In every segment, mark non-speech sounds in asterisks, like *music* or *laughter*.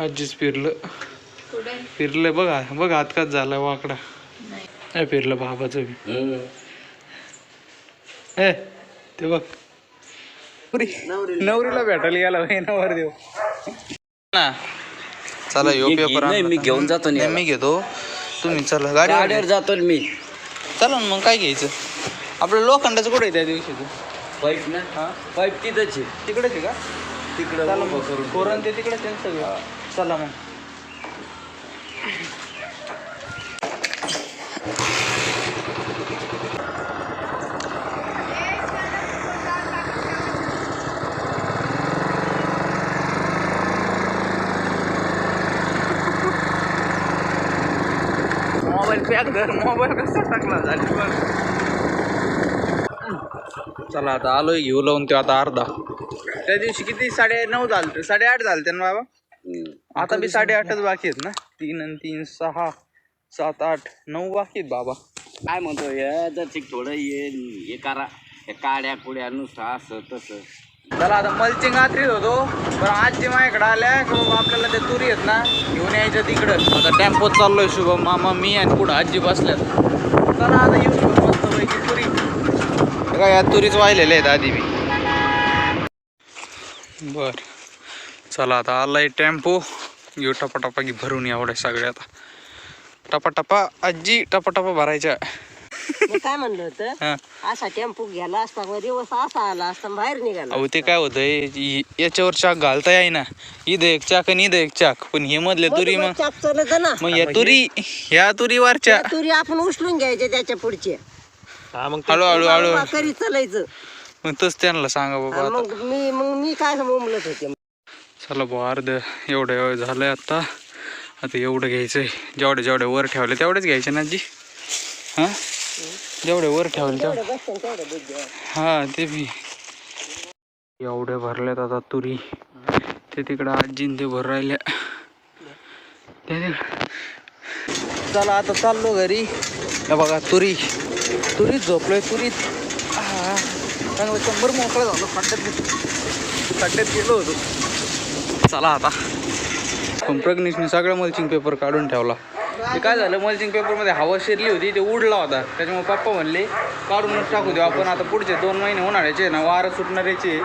आजीच फिरलं. फिरलं बघा बघ हात काच झाला वाकडा. नाही. फिरलं बाबाचं बी. ए ते बघ. पुरी नवरीला भेटायला गेला भाई नवर देव ना. चला यो पेपर नाही, मी घेऊन जातो मी घेतो. तुम्ही चला गाडी गाडीवर जातो मी. चला ना मग काय घ्यायचं? आपलं लोखंडाचं कुठे आहे त्या दिवशी पाईप ना. हा? पाईप तिथंच आहे. तिकडेच आहे का? तिकडं चला उभं मग करून कोरण ते तिकडेच आहे सगळं. चला मग. मोबाईल पॅक धर मोबाईल कसा टाकला झाली पण चला आता आलोय घेऊ लावून तो आता अर्धा. त्या दिवशी किती? साडे नऊ झाले साडेआठ झाले ना बाबा? आता बी साडेआठच बाकी आहेत ना. तीन आणि तीन सहा सात आठ नऊ बाकी आहेत बाबा. काय म्हणतो हे जर थोडं ये हे करा. हे काड्या कुड्या नुसतं असं तसं. चला आता मल्चिंग आत्रीत होतो. पण आजी माझ्याकडे आल्या की बाबा आपल्याला ते तुरी आहेत ना घेऊन यायच्या तिकडं. आता टेम्पोत चाललोय शुभम मामा मी आणि पुढं आजी बसल्यात. चला आता येऊ शकतो मस्त पैकी तुरी. हे काय या तुरीच वाहिलेल्या आहेत आधी मी बर. चला आता आलाय टेम्पो. घेऊ टपाटपा घे भरून एवढ्या सगळ्या आता. टपाटपा आजी टपाटपा भरायच्या. मी काय म्हणलं होतं? हा. असा टेम्पो गेला असता मग दिवस असा आला असता बाहेर निघाला अहो ते काय होतंय याच्यावर चाक घालता येईना. इथं एक चाक आणि इथं एक चाक. पण हे मधले तुरी मग चाप चालत ना. मग या तुरी ह्या तुरीवरच्या त्या तुरी आपण उचलून घ्यायचे त्याच्या पुढचे. हळू हळू हळू करी चालायचं. मग तस त्यांना सांगा बाबा आता. मग मी मग मी काय बोंबलत होते? चला भाऊ अर्ध एवढं एवढं झालंय आता. आता एवढं घ्यायचंय. जेवढे जेवढे वर ठेवले तेवढेच घ्यायचे ना आजी? हां? जेवढे वर ठेवले तेवढे. हा ते बी. एवढे भरल्यात आता तुरी. ते तिकडं आजीन ते भर राहिल्या ते चला आता चाललो घरी. हे बघा तुरी. तुरीत झोपलोय तुरीत चांगलं शंभर मोकळं झालं खड्ड्यात खड्ड्यात गेलो होतो. चला आता. पण प्रग्नेशने सगळा मल्चिंग पेपर काढून ठेवला. ते काय झालं मल्चिंग पेपरमध्ये हवा शिरली होती ते उडला होता. त्याच्यामुळे पप्पा म्हणले काढूनच टाकू देऊ आपण आता पुढचे दोन महिने उन्हाळ्याचे ना वारं सुटणाऱ्याचे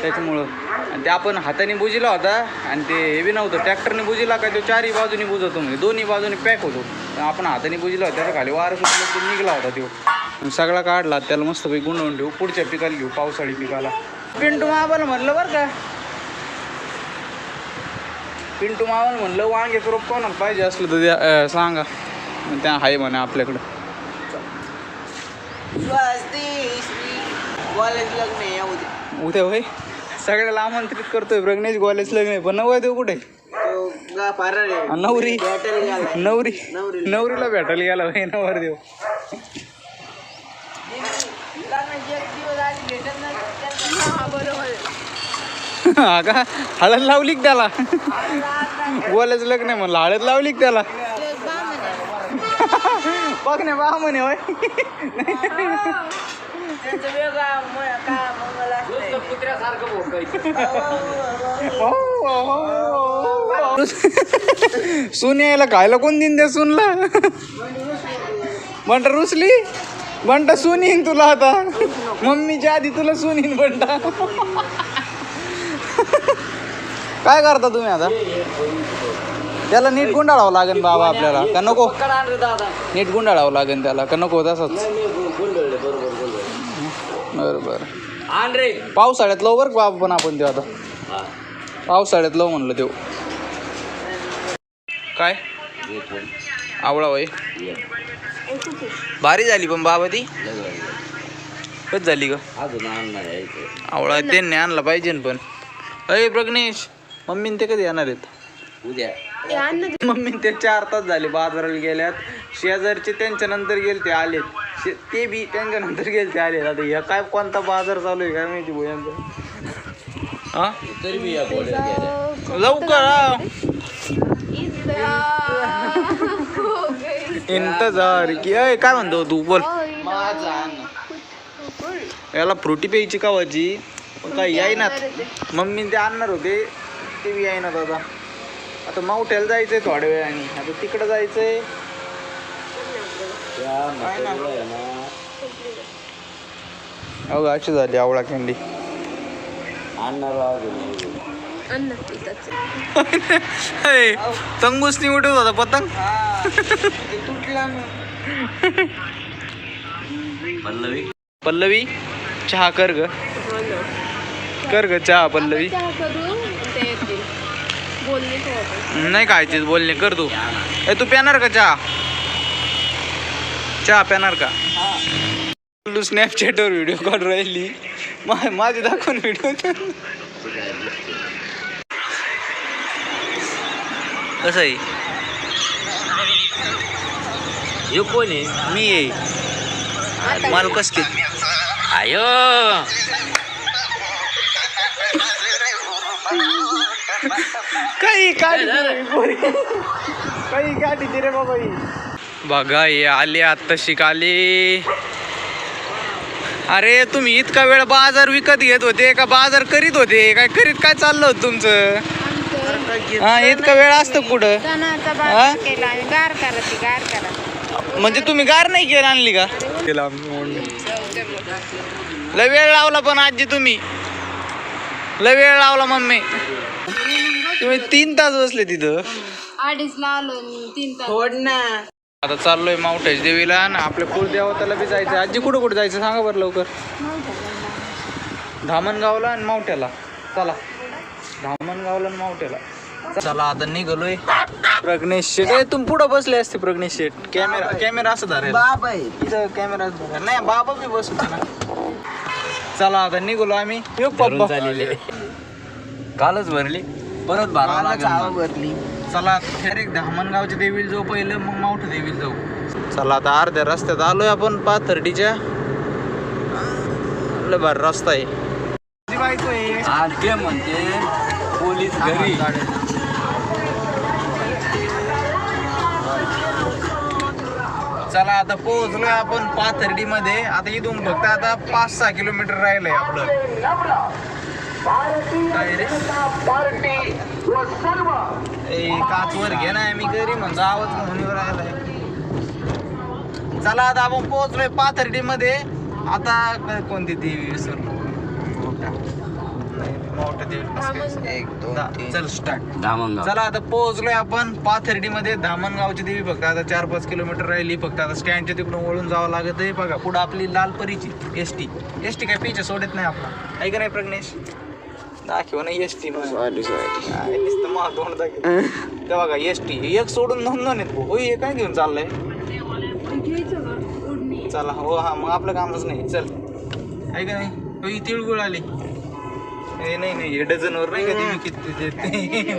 त्याच्यामुळं. आणि ते आपण हाताने बुजिला होता आणि ते हे बी नव्हतं. ट्रॅक्टरने बुजिला काय तो चारही बाजूनी बुजवतो म्हणजे दोन्ही बाजूनी पॅक होतो. पण आपण हाताने बुजिला होता त्याच्याखाली वारं सुटलं तो निघला होता तो सगळा काढला त्याला मस्तपैकी गुंडवून ठेवू पुढच्या पिकाला घेऊ पावसाळी पिकाला. पिंटू माबाला म्हणलं बरं का पिंटू मावाला म्हणलं वांगे रोप कोणाला पाहिजे असलं तर द्या अं, सांगा. त्या आहे म्हणे आपल्याकडं. उद्या होय? सगळ्याला आमंत्रित करतोय प्रज्ञेश कॉलेज लग्न आहे. पण नवं देऊ कुठे? आणि नवरी. नवरी. नवरीला. भेटायला गेला भाई नवर देव हा का हळद लावली का त्याला? बोलायचं लग्न आहे म्हणलं हळद लावली का त्याला? बघ ना बा म्हणे होय. सून यायला खायला कोण दिन दे सूनला? बंटा रुसली? बंटा सून येईन तुला आता. मम्मीच्या आधी तुला सून येईन बंटा *laughs* काय करता तुम्ही आता? त्याला नीट गुंडाळावं लागेल बाबा आपल्याला. का नको? नीट गुंडाळावं लागेल त्याला. का नको तसंच? बरं बरं आण रे पावसाळ्यात लव बरं बाबा पण आपण ते आता? पावसाळ्यात लव म्हणलं देऊ. काय? आवळा वय भारी झाली पण बाबा ती. कच झाली का अजून आणणार आहे. इथे. आवळा त्यांनी आणला पाहिजे ना पण. अय प्रग्नेश मम्मीन ते कधी येणार आहेत? उद्या. मम्मी ते चार तास झाले बाजाराला गेल्यात. शेजारचे त्यांच्या नंतर गेले ते आलेत. शे- ते बी त्यांच्या नंतर गेले ते आलेत. आता ह्या काय कोणता बाजार चालू आहे काय माहिती भाऊ यांचा? हा? तरी मी या घोड्यात गेल्या. लवकर. इंतजार की अय काय म्हणतो तू बोल. याला फ्रुटी प्यायची कावाची पण काय यायनात मम्मी ते आणणार होते ते बी यायनात आता. आता मावठ्याला जायचंय थोड्या वेळाने. आता तिकडं जायचंय. आहे अहो अशी झाली आवळा कॅन्डी तंगूसनी उठवत होता पतंग. *laughs* पल्लवी? पल्लवी चहा कर ग. कर ग चहा पल्लवी नाही खायचीच बोलणे कर तू. ए तू प्यानार का चहा? चहा प्यानार का? तू स्नॅपचॅटवर व्हिडिओ काढून राहिली. माझी दाखवून व्हिडिओ कसं आहे? हे कोण आहे? मी आहे. मला कस की. आयो! काही काढी काही काढी रे बाबा ही. बघा हे आले आत्ता शिकाले. अरे तुम्ही इतका वेळ बाजार विकत घेत होते का बाजार करीत होते? काय करीत काय चाललं होतं तुमचं? हा इतका वेळ असतं कुठं? सणाचा हा? बाजार केला आम्ही गार करा ती गार करा म्हणजे तुम्ही गार नाही केलं आणली का? केला लय वेळ लावला पण आजी तुम्ही. लय वेळ लावला मम्मी. तुम्ही तीन तास बसले तिथं. अडीच आलो तीन तास. आता चाललोय मावठाच्या देवीला आणि आपल्या कुलदेवताला बी जायचं. आजी कुठं कुठं जायचं सांगा बरं लवकर. धामणगावला आणि मावठ्याला. चला. धामणगावला आणि मावठ्याला. चला आता निघालोय. प्रज्ञेश शेट. ए, तुम्ही पुढं बसले असते प्रज्ञेश शेट. कॅमेरा कॅमेरा असं धरायला. बाबा आहे. इथं कॅमेरा धरायला. नाही बाबा बी बसू ना. चला आता निघालो आम्ही. येऊ पप्पा. कालच भरली. परत भरावं मला चाव लागेल भरली चला डायरेक्ट धामणगावच्या देवीला जाऊ पहिलं मग मावठ देवीला जाऊ. चला आता अर्ध्या रस्त्यात आलोय आपण पाथर्डीच्या. लय भारी रस्ता आहे. आज ते म्हणते पोलीस घरी. चला आता पोहोचलोय आपण पाथर्डी मध्ये आता इथून फक्त आता पाच सहा किलोमीटर राहिलंय आपलं. काय रे? ए, काच वर घे ना मी घरी म्हणतो आवाज म्हणून राहिलाय. चला आता आपण पोहोचलोय पाथर्डी मध्ये आता कोणती देवी विसरलो? एक दोन चल स्टार्ट धामणगाव चला आता पोहोचलोय आपण पाथर्डी मध्ये धामणगावची देवी फक्त आता चार पाच किलोमीटर राहिली. फक्त आता स्टँडच्या तिकडून वळून जावं लागत आहे बघा पुढं आपली लाल परीची एस टी एस टी काय पिछे सोडत नाही आपला. ऐका नाही प्रज्ञेश? दाखव ना एस टी नुसतं महा तोंड दाखव ते बघा एस टी एक सोडून दोन दोन आहेत भाऊ. हे काय घेऊन चाललंय? चला हो हा मग आपलं कामच नाही. चल. ऐका नाही? होय तिळगुळ आली. ए, नाही नाही हे डझनवर नाही का ते किती देते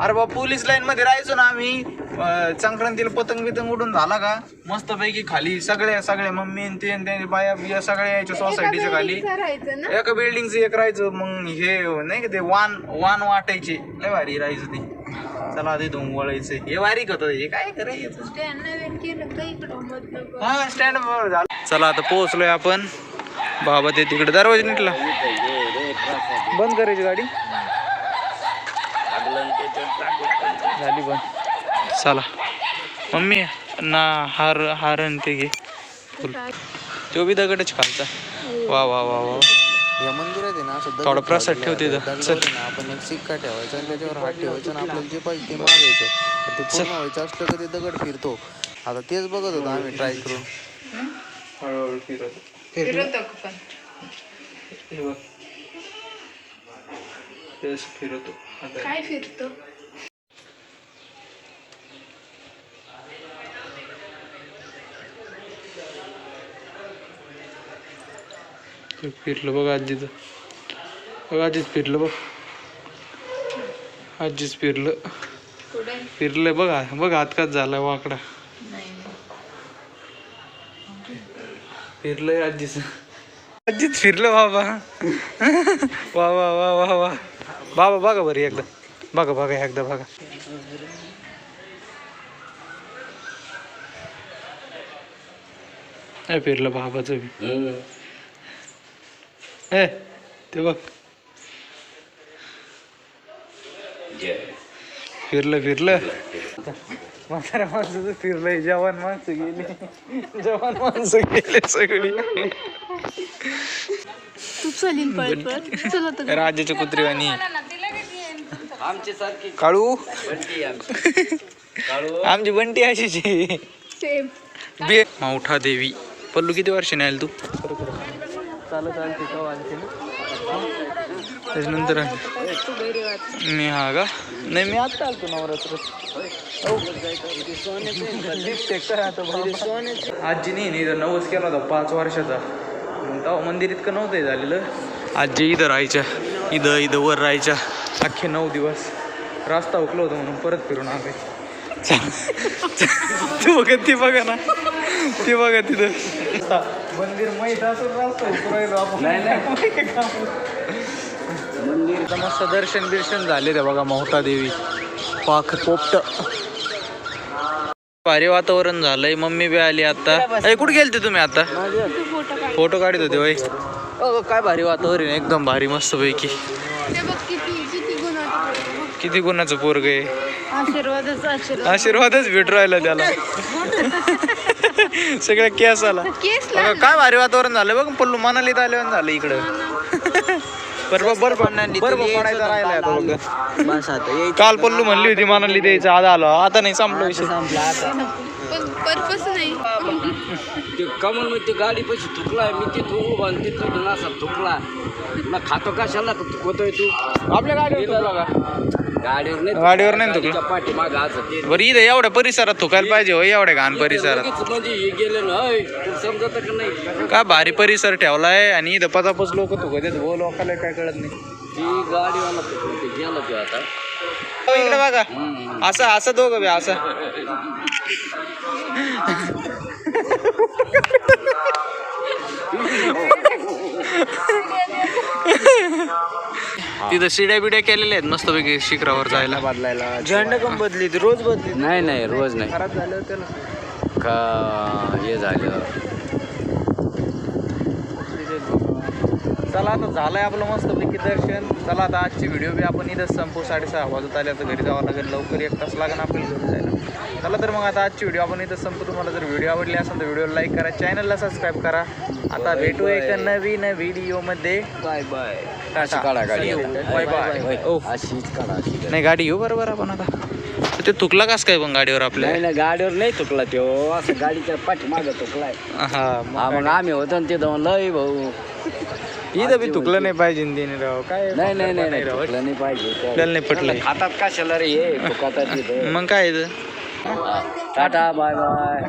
अरे बा पोलीस लाईन मध्ये राहायचो ना आम्ही. संक्रांतीला पतंग बितंग उडून झाला का? मस्त पैकी खाली सगळ्या सगळ्या मम्मी आणि ते आणि बाया बिया सगळ्या यायच्या सोसायटीच्या खाली. राहायचं ना? एका बिल्डिंगचं एक राहायचं मग हे नाही का ते वान वान वाटायचे. लय भारी राहायचं ते. चला ते धुम वळायचं. हे वारी होत हे. काय करायचं? ते नवीन केलं का इकडं मधलं हा स्टँड झालं. चला आता पोहोचलोय आपण. बाबा ते तिकडे दरवाजा निघला. बंद करायची गाडी. झाली बंद. चला. मम्मी ना हार हार आणि ते घे. फुल. तो बी दगडच खालचा. वा वा वा वा. या मंदिरात आहे ना असं थोडा प्रसाद ठेवते आपण एक सिक्का ठेवायचा आणि त्याच्यावर हात ठेवायचा आणि आपल्याला जे पाहिजे ते पूर्ण व्हायचं असलं का ते दगड फिरतो. आता तेच बघत होतो आम्ही ट्राय करून. हळूहळू फिरत. हे फिरतो. आता काय फिरतो? फिरलं बघ आजीचं. बघ आजीच फिरलं बघ. आजीच फिरलं. फिरलं बघा बघ हात काच झाला वाकडा. नाही. फिरलंय आजीच. आजीच फिरलं बाबा. वा वा वा वा वा. बाबा बघा बरं एकदा. बघा बघा एकदा बघा. फिरलं बाबाचं बी. ए ते बघ फिरलं फिरलं. म्हाताऱ्या माणसाचं फिरलंय जवान माणसं गेले. *laughs* जवान माणसं गेले सगळी. तू पळत पळत राजाच्या कुत्रीवाणी. आमची सारखी काळू? बंटी आमची. काळू? आमची बंटी अशीच आहे. सेम बे मावठा देवी. पल्लू किती वर्षाने आली तू? चालत चालते केव्हा आणखी त्याच्यानंतर मी हा का? नाही मी आता आलतो नवरात्र. आजीने नाही इथं नवस केला होता पाच वर्षाचा. मग तेव्हा मंदिर इतकं नव्हतं झालेलं. आजी इथं राहायच्या. इथं इथं वर राहायच्या. अख्खे नऊ दिवस. रास्ता उकलो होतो म्हणून परत फिरून आम्ही तू बघा ती बघा ना. ती बघा तिथं. मंदिर माहीत असून आपण. मंदिर मस्त दर्शन बिर्शन झाले ते बघा मोहटा देवी. पाख पोपट. भारी वातावरण झालंय मम्मी बी आली आता. अरे कुठे गेलते तुम्ही आता? फोटो काढत होते वय काय भारी वातावरण एकदम भारी मस्त पैकी किती गुणाचं पोरग आहे. आशीर्वादच आशीर्वाद. आशीर्वादच भेट राहिला त्याला. *laughs* सगळ्या केस आला. केस काय भारी वातावरण झालं बघ पल्लू मनालीत आल्यावर झालं इकडं. बरं बरं बरं पडायचा राहिला आता बघ. बस आता ये काल पल्लू म्हणली होती मनाली द्यायचं आज आलो. आता नाही संपलं विषय. पण पर्पस नाही. ते कमलमध्ये ते गाडी पैसे थुकलाय मी तिथून उभा आणि तिथून असा थुकला. खातो कशाला का थुकवतोय तू. आपल्या बघा गाडीवर नाही गाडीवर नाही असं ते बरं इथं एवढ्या परिसरात थुकायला पाहिजे हो एवढ्या घाण परिसरात. लगेच म्हणजे हे गेले ना होय तुला समजत का नाही? का भारी परिसर ठेवलाय आणि इथं पचापच लोक थुकत आहेत हो लोकांना काय कळत नाही. ती गाडीवाला थुकलं ते गेला तो आता? हो, इकडे बघा. हम्म. असं असं दोघं बी असं. *laughs* तिथं शिड्या बिड्या केलेल्या आहेत मस्तपैकी शिखरावर जायला. बदलायला झेंडा कम बदली रोज बदली नाही नाही रोज नाही. खराब झालं त्याला का हे झालं. चला आता झालंय आपलं मस्तपैकी दर्शन. चला आता आजची व्हिडिओ बी आपण इथंच संपू. साडेसहा वाजत आले आता घरी जावं लागेल. लवकर एक तास लागेल आपल्याला घरी जायला. चला तर मग आता आजची व्हिडिओ आपण इथं संपू तुम्हाला जर व्हिडिओ आवडली असेल तर व्हिडिओला लाईक करा चॅनलला सबस्क्राईब करा. आता भेटू एक नवीन व्हिडिओमध्ये बाय बाय काढा गाडी बाय बाय ओ अशीच काढा नाही गाडी घेऊ बरोबर आपण आता. ते तुकला कस काय पण गाडीवर आपल्या? नाही गाडीवर नाही थुकला तो. असं गाडीच्या पाठीमागं थुकलाय. हा मग हा मग आम्ही होतो ना तिथं लय भाऊ. इथं बी तुकलं नाही पाहिजे न तिने राव. काय नाही नाही नाही नाही पाहिजे. नाही पटलंय. हातात कशाला रे हे मग काय इथं टाटा बाय बाय